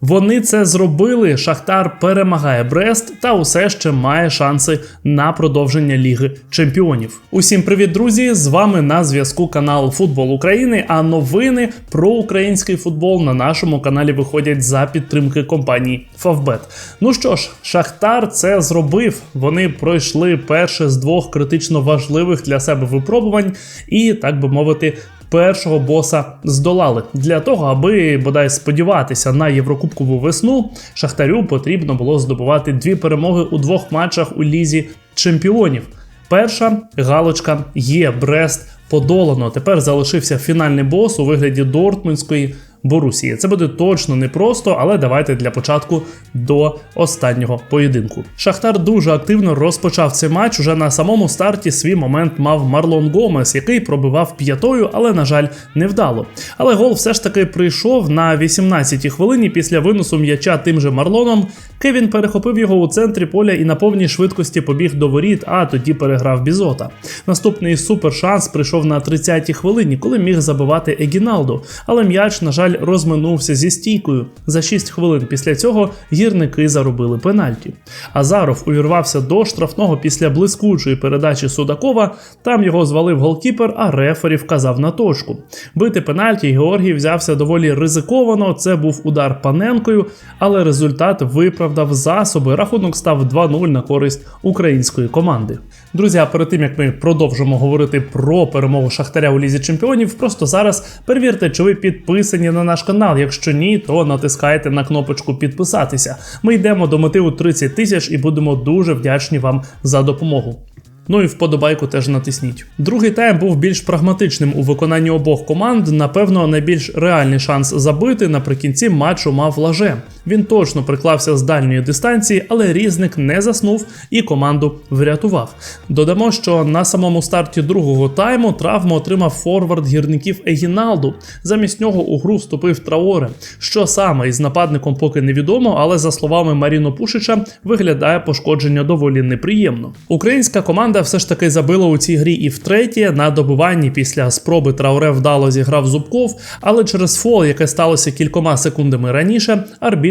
Вони це зробили. Шахтар перемагає Брест та усе ще має шанси на продовження Ліги Чемпіонів. Усім привіт, друзі! З вами на зв'язку канал Футбол України. А новини про український футбол на нашому каналі виходять за підтримки компанії Favbet. Ну що ж, Шахтар це зробив. Вони пройшли перше з двох критично важливих для себе випробувань, і так би мовити, першого боса здолали. Для того, аби бодай сподіватися на Єврокубкову весну, Шахтарю потрібно було здобувати дві перемоги у двох матчах у лізі чемпіонів. Перша галочка є Брест подолано. Тепер залишився фінальний бос у вигляді Дортмундської Борусії. Це буде точно непросто, але давайте для початку до останнього поєдинку. Шахтар дуже активно розпочав цей матч. Уже на самому старті свій момент мав Марлон Гомес, який пробивав п'ятою, але на жаль, не вдало. Але гол все ж таки прийшов на 18-й хвилині після виносу м'яча тим же Марлоном. Кевін перехопив його у центрі поля і на повній швидкості побіг до воріт, а тоді переграв Бізота. Наступний супершанс прийшов на 30-й хвилині, коли міг забивати Егіналдо, але м'яч, на жаль, розминувся зі стійкою. За 6 хвилин після цього гірники заробили пенальті. Азаров увірвався до штрафного після блискучої передачі Судакова. Там його звалив голкіпер, а рефері вказав на точку. Бити пенальті Георгій взявся доволі ризиковано. Це був удар паненкою, але результат виправдав засоби. Рахунок став 2-0 на користь української команди. Друзі, а перед тим як ми продовжимо говорити про перемогу Шахтаря у лізі чемпіонів, просто зараз перевірте, чи ви підписані на наш канал. Якщо ні, то натискайте на кнопочку підписатися. Ми йдемо до мети у 30 тисяч і будемо дуже вдячні вам за допомогу. Ну і вподобайку теж натисніть. Другий тайм був більш прагматичним у виконанні обох команд. Напевно, найбільш реальний шанс забити наприкінці матчу мав лаже. Він точно приклався з дальньої дистанції, але різник не заснув і команду врятував. Додамо, що на самому старті другого тайму травму отримав форвард гірників Егіналду. Замість нього у гру вступив Траоре. Що саме із нападником поки невідомо, але за словами Маріно Пушича, виглядає пошкодження доволі неприємно. Українська команда все ж таки забила у цій грі і втретє. На добиванні після спроби Трауре вдало зіграв Зубков, але через фол, яке сталося кількома секундами раніше,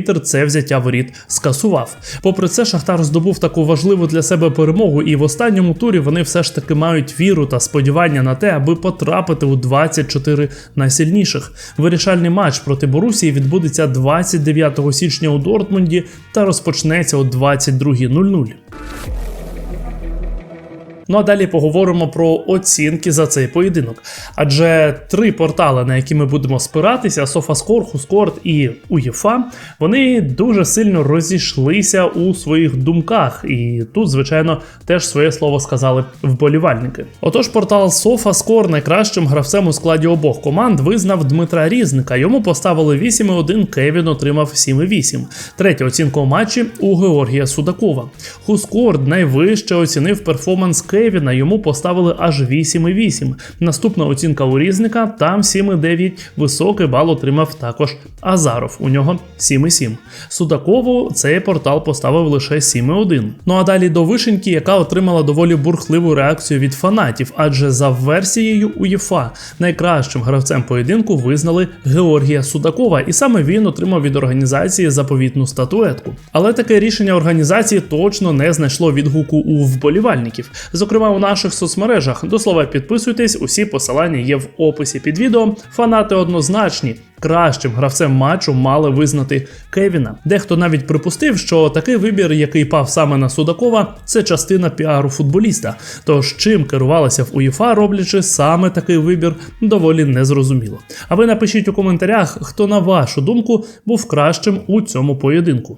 арбітр це взяття воріт скасував. Попри це, Шахтар здобув таку важливу для себе перемогу, і в останньому турі вони все ж таки мають віру та сподівання на те, аби потрапити у 24 найсильніших. Вирішальний матч проти Борусії відбудеться 29 січня у Дортмунді та розпочнеться о 22.00. Ну а далі поговоримо про оцінки за цей поєдинок. Адже три портали, на які ми будемо спиратися: SofaScore, HuScored і UEFA, вони дуже сильно розійшлися у своїх думках. І тут, звичайно, теж своє слово сказали вболівальники. Отож, портал SofaScore найкращим гравцем у складі обох команд визнав Дмитра Різника. Йому поставили 8,1, Кевін отримав 7,8. Третя оцінка у матчі у Георгія Судакова. HuScored найвище оцінив перформанс Кевіна йому поставили аж 8,8. Наступна оцінка у різника там 7,9. Високий бал отримав також Азаров. У нього 7,7. Судакову цей портал поставив лише 7,1. Ну а далі до вишеньки, яка отримала доволі бурхливу реакцію від фанатів, адже за версією УЄФА найкращим гравцем поєдинку визнали Георгія Судакова, і саме він отримав від організації заповітну статуетку. Але таке рішення організації точно не знайшло відгуку у вболівальників зокрема у наших соцмережах. До слова, підписуйтесь, усі посилання є в описі під відео. Фанати однозначні. Кращим гравцем матчу мали визнати Кевіна. Дехто навіть припустив, що такий вибір, який пав саме на Судакова, це частина піару футболіста. Тож чим керувалися в УЄФА, роблячи саме такий вибір, доволі незрозуміло. А ви напишіть у коментарях, хто на вашу думку був кращим у цьому поєдинку.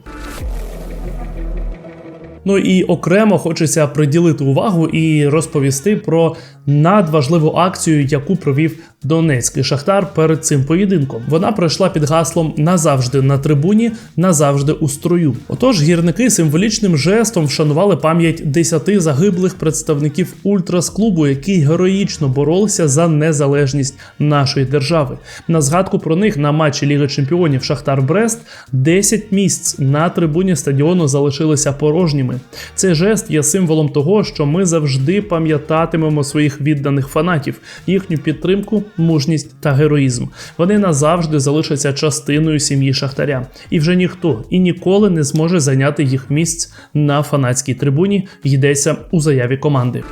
Ну і окремо хочеться приділити увагу і розповісти про надважливу акцію, яку провів Донецький Шахтар перед цим поєдинком. Вона пройшла під гаслом назавжди на трибуні, назавжди у строю. Отож, гірники символічним жестом вшанували пам'ять десяти загиблих представників ультрас клубу, які героїчно боролися за незалежність нашої держави. На згадку про них на матчі Ліги Чемпіонів Шахтар Брест 10 місць на трибуні стадіону залишилися порожніми. Цей жест є символом того, що ми завжди пам'ятатимемо своїх відданих фанатів, їхню підтримку, мужність та героїзм. Вони назавжди залишаться частиною сім'ї Шахтаря, і вже ніхто і ніколи не зможе зайняти їх місць на фанатській трибуні. Йдеться у заяві команди.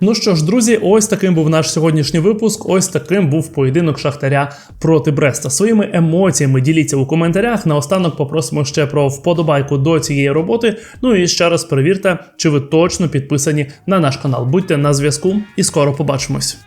Ну що ж, друзі, ось таким був наш сьогоднішній випуск. Ось таким був поєдинок Шахтаря проти Бреста. Своїми емоціями діліться у коментарях. Наостанок попросимо ще про вподобайку до цієї роботи. Ну і ще раз перевірте, чи ви точно підписані на наш канал. Будьте на зв'язку і скоро побачимось.